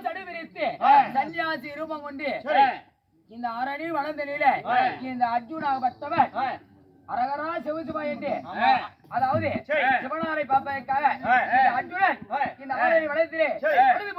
தடை விரித்து சன்னியாசி ரூபம் கொண்டு இந்த அரணி வளர்ந்த நில இந்த அர்ஜுனாகப்பட்டவர் அரகரா சிவசிவா என்று அதாவது சிவனாரை பார்ப்பதற்காக இந்த அர்ஜுனன் இந்த ஆரணி வளர்த்திலே நடந்து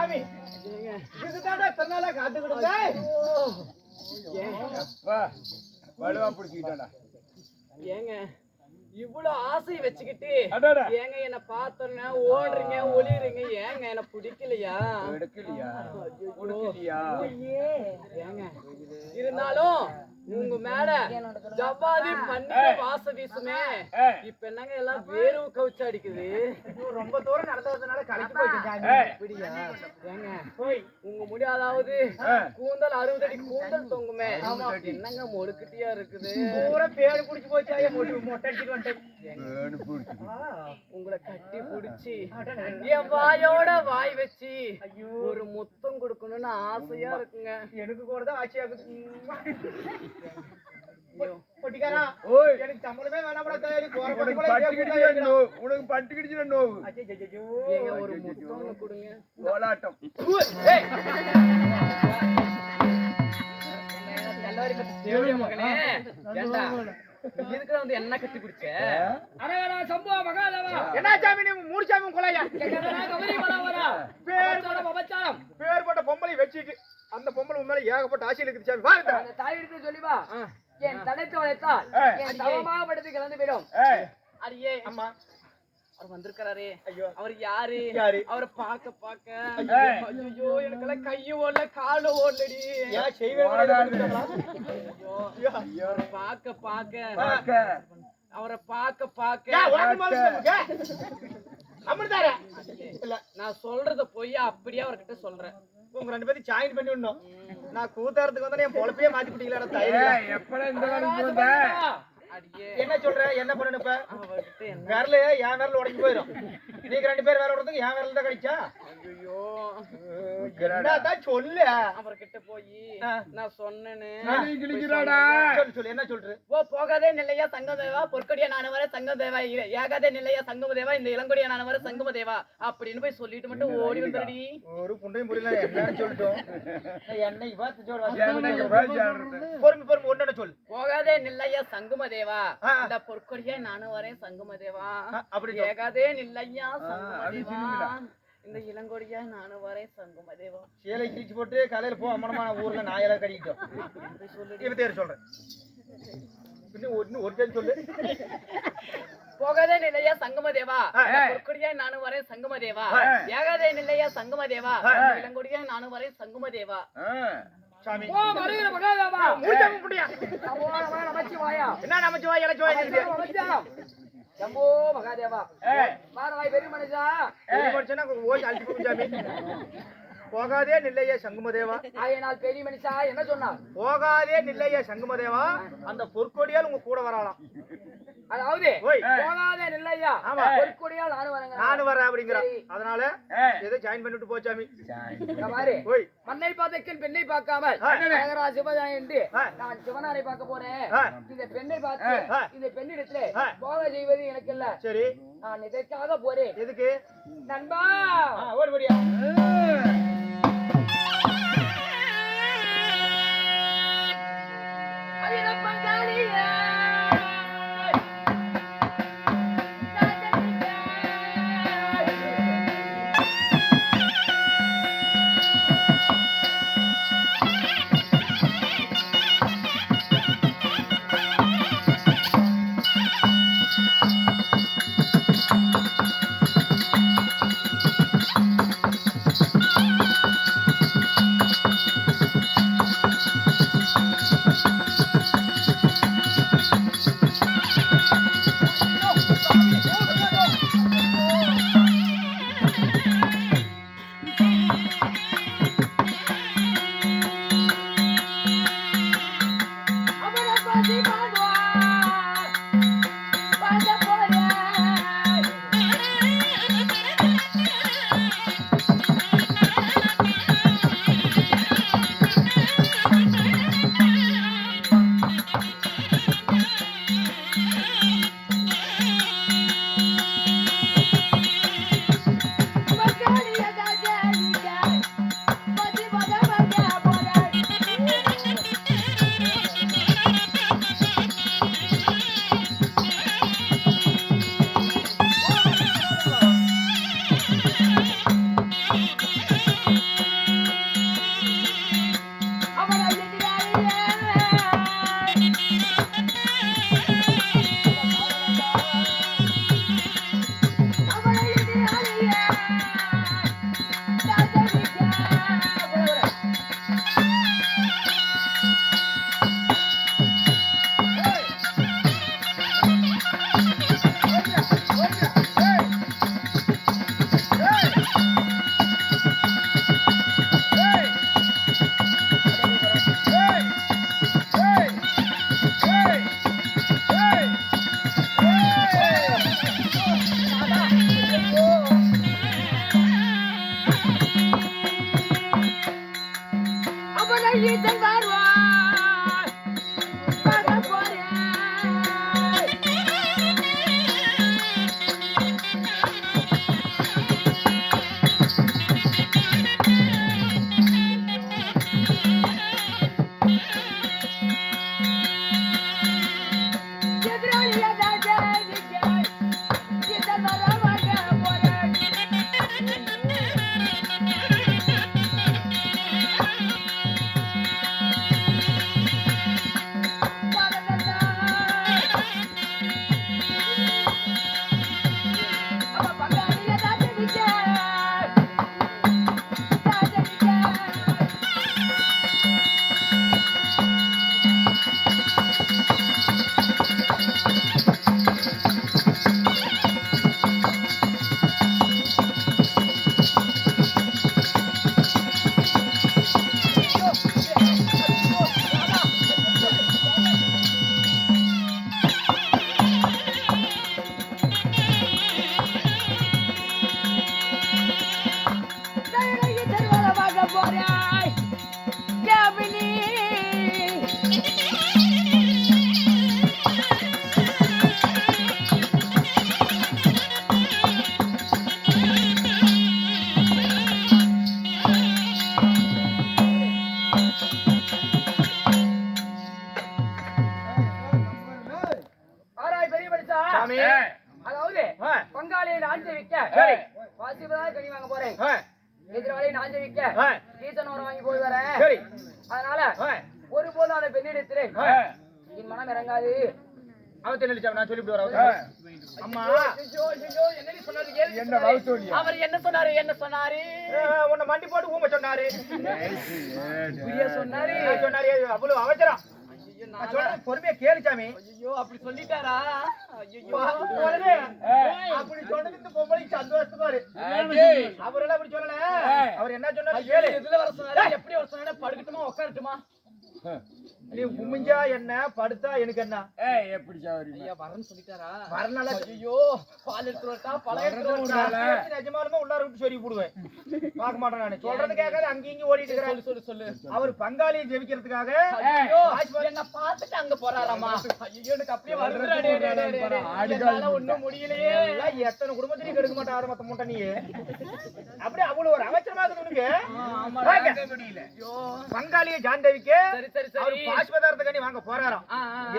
சாமி. இதுதான்டா தன்னால காத்துக்கிட்டு வலுவா பிடிச்சிக்கிட்டாடா ஏங்க இவ்வளவு ஆசை வச்சுக்கிட்டு. ஏங்க என்ன பார்த்தோன்னா ஓடுறீங்க ஒளிறீங்க ஏங்க என்ன பிடிக்கலையா? எடுக்கலையா? ஏங்க இருந்தாலும் உங்க மேல ஜவ்வாதி பண்ணி வாச வீசுமே. இப்ப என்னங்க எல்லாம் வேர்வு கவுச்சு அடிக்குது? ரொம்ப தூரம் நடந்ததுனால கலக்கி போயிட்டு ஏய். இப்படியா ஏங்க உங்க முடி அதாவது ஏய். கூந்தல் அறுபது அடி கூந்தல் தொங்குமே. என்னங்க மொடுக்கிட்டியா இருக்குது? பூரா பேடு புடிச்சு போச்சு. ஐயா மொட்டை அடிச்சுட்டு வந்துட்டேன். உங்களை கட்டி புடிச்சு என் வாயோட வாய் வச்சு ஒரு முத்தம் கொடுக்கணும்னு ஆசையா இருக்குங்க. எனக்கு கூட தான் ஆட்சியாகுது பொட்டிக்காரா உனக்கு போட்டு பட்டு கிடிச்சு நோவு பட்டு கோலாட்டம். என்ன கட்டி குடிச்ச அரகரா சம்புவா மகாதேவா. என்ன சாமி நீ மூணு சாமி கொலையா? பேர் பபச்சாரம் பேர்பட்ட பொம்பளை வச்சுட்டு அந்த பொம்பளை உண்மையில ஏகப்பட்ட ஆசையில் இருக்குது சாமி. வாங்க அந்த தாய் எடுத்து சொல்லி வா என் தடைத்து வளைத்தால் என் தவமாக படுத்து கிளந்து போயிடும் அடியே. அம்மா. அவர் வந்திருக்காரே ஐயோ. அவர் யாரு? யாரு? அவரை பாக்க பாக்க. ஐயோ. எனக்கெல்லாம் கையும் ஓடல காலும் ஓடலடி. அவரை பாக்க பாக்க பாக்க அவரை பாக்க பாக்க அமிர்தாரா. இல்ல நான் சொல்றத போய் அப்படியே அவர்கிட்ட சொல்றேன். உங்க ரெண்டு பேரும் ஜாயின் பண்ணி விடணும். நான் கூத்தாரத்துக்கு வந்தா என் பொழப்பையே மாத்தி விட்டீங்களா தயிர் எப்படா இந்த என்ன சொல்ற? என்ன பண்ணணும் இப்ப? என்ன? விரல என் விரல் உடைஞ்சு போயிடும் நீங்க ரெண்டு பேர் வேலை விடுறதுக்கு என் விரல் தான் கடிச்சா ஐயோ என்னதான் சொல்லு. அவர்கிட்ட போய் ஆ. நான் சொன்னேன்னு சொல்லு. சொல்லு என்ன சொல்ற ஓ போகாதே நிலையா சங்கமதேவா? பொற்கொடியா நான் வர சங்கமதேவா ஏகாதே நிலையா சங்கமதேவா? இந்த இளங்கொடியா நான் வர சங்கமதேவா? அப்படின்னு போய் சொல்லிட்டு மட்டும் ஓடி வந்துடுடி ஒரு புண்டையும் புரியல என்னன்னு சொல்லிட்டோம். என்ன பொறுமை பொறுமை ஒன்னு சொல்லு. போகாதே நில்லையா சங்குமதேவா? ஆ. இந்த பொற்கொடியா நானும் வரேன் சங்குமதேவா அப்படி சொல்லு. ஏகாதே நில்லையா அது சங்குமதேவா. இந்த இளங்கொடியா நானும் வரேன் சங்குமதேவா சேலை கிழிச்சு போட்டு காலையில போ அம்மனமான ஊர்ல நாயெல்லாம் கடிக்கிட்டோம் இவ பேர் சொல்றேன் இன்னும் ஒரு- டைம் சொல்லு போகாதே நிலையா சங்கமதேவா. பொற்கொடியா நானும் வரேன் சங்கமதேவா. ஏகாதே நிலையா சங்கமதேவா. இளங்கொடியா நானும் வரேன் சங்கமதேவா சாமி. ஓ மருகிற மகாதேவா. நமோ நம நமச்சிவாயா என்ன நமச்சுவா இலச்சுவா இருக்குது நமச்சிவாயம் ஜம்போ மகாதேவா. ஏய். மாறவாய் பெரிய மனுஷா. பெரிய மனுஷனா ஓய் அழிச்சு சாமி. போகாதே நில்லையா சங்குமதேவா. ஆயனால் பெரிய மனுஷா என்ன சொன்னார்? போகாதே நில்லையா சங்குமதேவா. அந்த பொற்கொடியால் உங்க கூட வரலாம் அதாவது ஓய். போகாதே நில்லையா? ஆமா. நானும் வரேங்க நானும் வரேன் அப்படிங்கிறான் சரி. அதனால ஏதோ ஜாயின் பண்ணிட்டு போச்சாமி மாதிரி ஓய். மண்ணை பார்த்தக்கில் பெண்ணை. அழகரா சிவஜாய் என்று. நான் சிவனாரை பார்க்க போறேன். இந்த பெண்ணை பார்த்து. இந்த பெண்ணிடத்திலே. போக செய்வது எனக்கு இல்ல. சரி. நான் இதற்காக போறேன். எதுக்கு? நண்பா! ஆ, இறங்காது அவன் தெரியல நான் சொல்லிவிட்டு வரேன் அம்மா. ஐயோ, ஐயோ, என்னடி சொன்னாரு? கேள்வி என்ன? அவர் என்ன சொன்னாரு? என்ன சொன்னாரு? உன்னை மண்டி போட்டு ஊம சொன்னாரு. சொன்னாரு. சொன்னாரு? அவ்வளவு அவசரம். பொறுமையா கேளு சாமி. ஐயோ அப்படி சொல்லிட்டாரா? ஐயோ அப்படி சொன்னது பொம்பளைக்கு சந்தோஷமா இரு. அவரெல்லாம் அப்படி சொல்லல. அவர் என்ன சொன்னாரு? கேளு. எதுல வர சொன்னாரு? எப்படி வர சொன்னாரு? படுக்கட்டுமா உட்காரட்டுமா? நீ உமிஞ்சா என்ன படுத்தா எனக்கு என்ன? ஏய், எப்படி சௌகரியமா? ஐயா வரேன்னு சொல்லிட்டாரா? வரனால ஐயோ பால் எடுத்து வரட்டா பழம் எடுத்து வரட்டா. நிஜமாலுமே உள்ளார விட்டு சொல்லி போடுவேன். பார்க்க மாட்டேன் நானு. சொல்றது கேட்காது அங்கேயும் இங்கேயும் ஓடிட்டு இருக்கிறேன் சொல்லு சொல்லு அவர் பங்காளியை ஜெபிக்கிறதுக்காக என்ன பார்த்துட்டு அங்க போறாராமா? ஐயோ எனக்கு அப்படியே. டே. ஆடுகால் ஒண்ணும் முடியலையே. எத்தனை குடும்பத்திலையும் கெடுக்க மாட்டாரு மத்த மூட்டை நீ அப்படியே அவ்வளவு ஒரு. முடியல. ஐயோ. பங்காளிய ஜாண்டவிக்க சரி சரி சரி. பாஷ்பதார்த்த கனி வாங்க போறாராம்.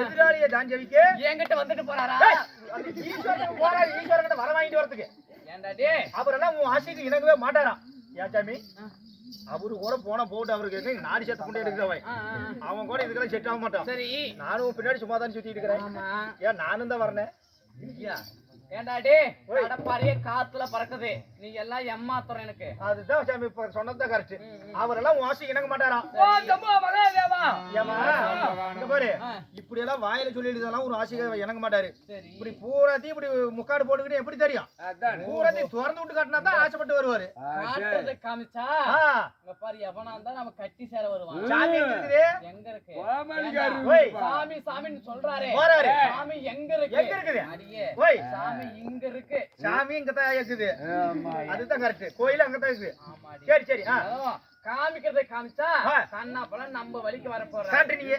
எதிராளிய ஜாண்டவிக்க என்கிட்ட வந்துட்டு போறாரா? அந்த ஈஸ்வரனுக்கு போறாரு ஈஸ்வரன் வர வாங்கிட்டு வரதுக்கு டே அவரெல்லாம் உன் ஆசைக்கு இணங்கவே மாட்டாராம். ஏன் சாமி? அவரு கூட போன போட்டு அவருக்கு என்ன நாடி சேர்த்து கொண்டு எடுக்கிறவன். அவன் கூட இதுக்கெல்லாம் செட் ஆக மாட்டான். சரி. நானும் பின்னாடி சும்மா தான் சுத்திட்டு இருக்கிறேன். ஏன் நானும் தான் வரனேன் ஐயா ஏன்டா டே ஓய். கடப்பாரியே காத்துல பறக்குது. நீ எல்லாம் ஏமாத்துற எனக்கு. அதுதான் சாமி இப்ப சொன்னதுதான் கரெக்ட் அவரெல்லாம் உன் ஆசைக்கு இணங்க மாட்டாராம் ஓ ஜம்மா மகாதேவா ஏமா இங்க பாரு. இப்படி எல்லாம் வாயில சொல்லிடுறதெல்லாம் ஒரு ஆசைக்கு இணங்க மாட்டாரு. சரி. இப்படி பூராத்தையும் இப்படி முக்காடு போட்டுக்கிட்டு எப்படி தெரியும். பூராத்தையும் திறந்து விட்டு காட்டினா தான் ஆசைப்பட்டு வருவாரு. காமிச்சா பாரு எவனா இருந்தா நம்ம கட்டி சேர வருவான். சாமி எங்க இருக்குது? எங்க இருக்கு. சாமி சாமின்னு சொல்றாரே. போறாரு. சாமி எங்க இருக்கு? எங்க இருக்குது? அடியே. ஓய். சாமி இங்க இருக்கு. சாமி இங்க தான் இருக்குது. அதுதான் கரெக்ட் கோயில் அங்க தான் இருக்குது. சரி சரி காமிக்கிறதை காமிச்சா. கண்ணா பழம் நம்ம வழிக்கு வர போற காட்டு நீங்க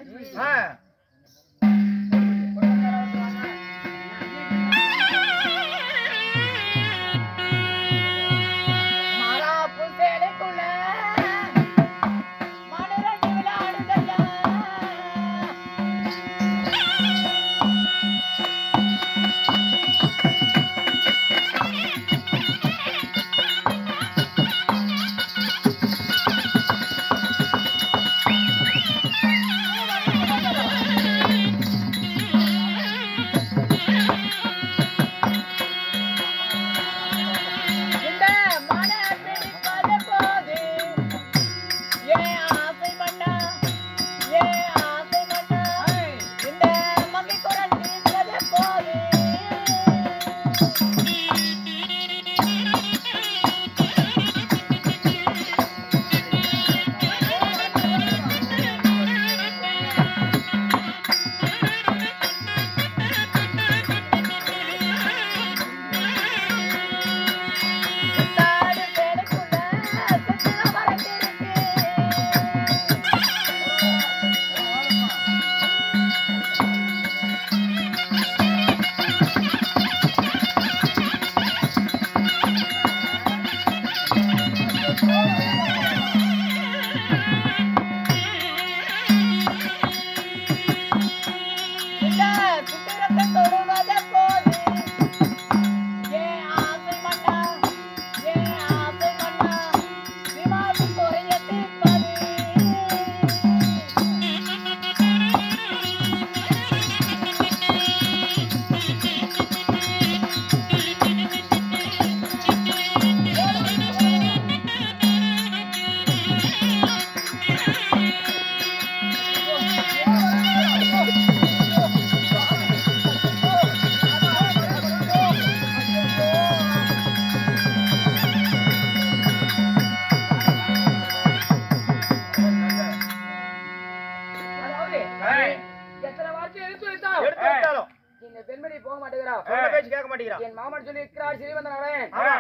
மாட்டேங்கிறா பேச்சு கேட்க மாட்டேங்கிறான். என் மாமன் சொல்லி இருக்கிறார் சிறிவந்த நாராயணன் ஆமா.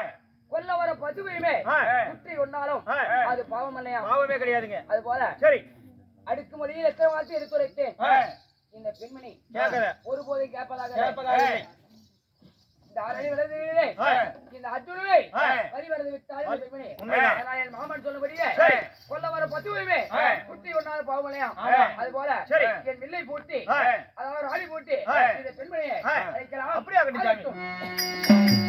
கொல்ல வர சுற்றி கொண்டாலும் ஆ, அது பாவம் இல்லையா? பாவமே கிடையாதுங்க. அது போல சரி. அடுக்குமொழியில் எத்தனை வார்த்தை எடுத்து வைத்தேன் ஆ, இந்த பெண்மணி ஒருபோதும் கேட்பதாக கேட்பதாக இல்லை. இல்லை. இந்த ஆ. வரி வரது விட்டால் என் மாமன் சொன்னபடியே. கொல்ல வர பசுவையுமே ஆ. குட்டி ஒன்றாலும் பாவம் இல்லையா ஆமா. அது போல. என் வில்லை பூட்டி. அதாவது ராணி பூட்டி. இந்த பெண்மணியை. அழைக்கலாம் அப்படியே.